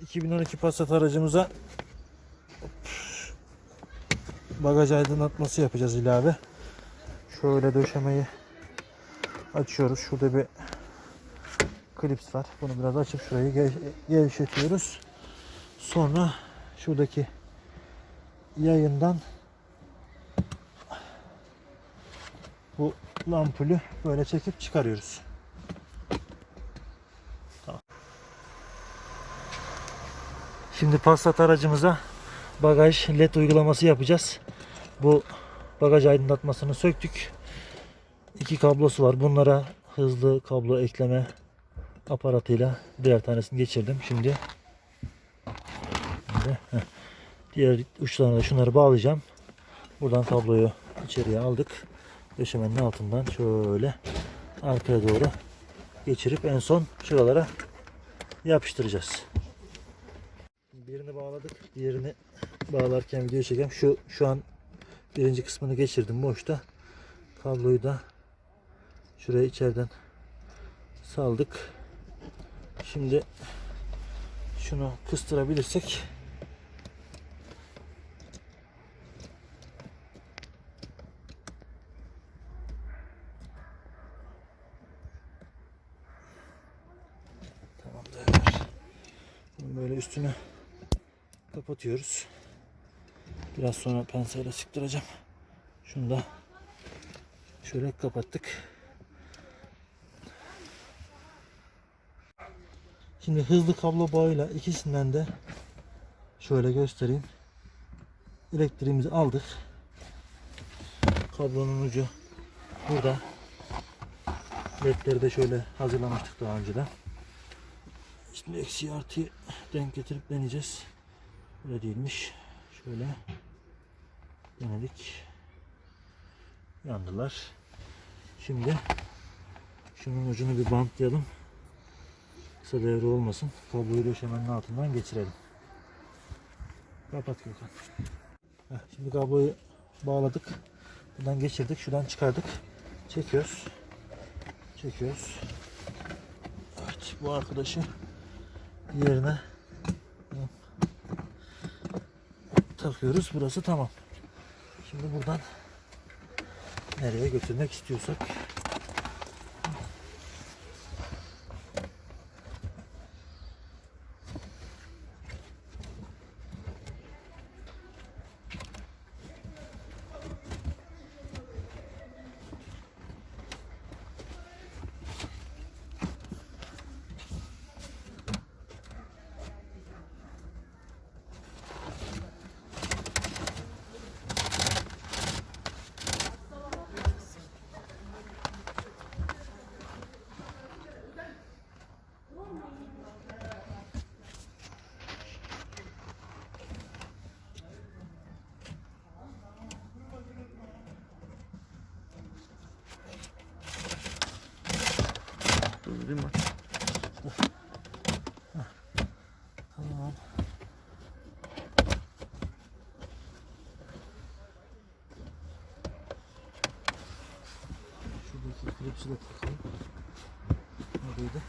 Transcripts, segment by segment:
2012 Passat aracımıza bagaj aydınlatması yapacağız ilave. Şöyle döşemeyi açıyoruz. Şurada bir klips var. Bunu biraz açıp şurayı gev- gevşetiyoruz. Sonra şuradaki yayından bu lampulü böyle çekip çıkarıyoruz. Şimdi Passat aracımıza bagaj led uygulaması yapacağız. Bu bagaj aydınlatmasını söktük. İki kablosu var. Bunlara hızlı kablo ekleme aparatıyla diğer tanesini geçirdim. Şimdi diğer uçlarına da şunları bağlayacağım. Buradan kabloyu içeriye aldık. Döşemenin altından şöyle arkaya doğru geçirip en son şuralara yapıştıracağız. Birini bağladık. Diğerini bağlarken video çekeyim. Şu şu an birinci kısmını geçirdim boşta. Kabloyu da şuraya içeriden saldık. Şimdi şunu kıstırabilirsek Tamamdır. Böyle üstüne kapatıyoruz. Biraz sonra penseyle sıktıracağım. Şunu da şöyle kapattık. Şimdi hızlı kablo bağıyla ikisinden de şöyle göstereyim. Elektriğimizi aldık. Kablonun ucu burada. ledleri de şöyle hazırlamıştık daha önceden. Şimdi eksi artıyı denk getirip deneyeceğiz. Böyle değilmiş. Şöyle denedik. Yandılar. Şimdi şunun ucunu bir bantlayalım. Kısa devre olmasın. Kabloyu döşemenin altından geçirelim. Kapat Gökhan. Şimdi kabloyu bağladık. Buradan geçirdik. Şuradan çıkardık. Çekiyoruz. Çekiyoruz. Evet bu arkadaşı yerine takıyoruz. Burası tamam. Şimdi buradan nereye götürmek istiyorsak Durdurayım bak. Tamam. Şuradaki klipsi de takalım. Neredeydi?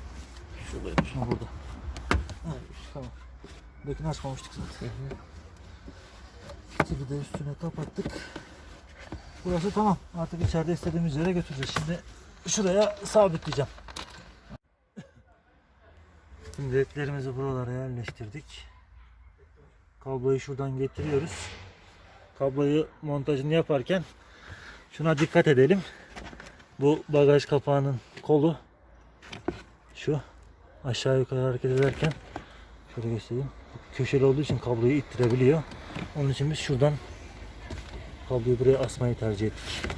Şuradaymış. Ha burada. Ha, tamam. Buradakini açmamıştık zaten. Fitili de üstüne kapattık. Burası tamam. Artık içeride istediğimiz yere götüreceğiz. Şimdi şuraya sabitleyeceğim. Şimdi ledlerimizi buralara yerleştirdik. Kabloyu şuradan getiriyoruz. Kabloyu montajını yaparken şuna dikkat edelim. Bu bagaj kapağının kolu şu aşağı yukarı hareket ederken şöyle göstereyim. Köşeli olduğu için kabloyu ittirebiliyor. Onun için biz şuradan kabloyu buraya asmayı tercih ettik.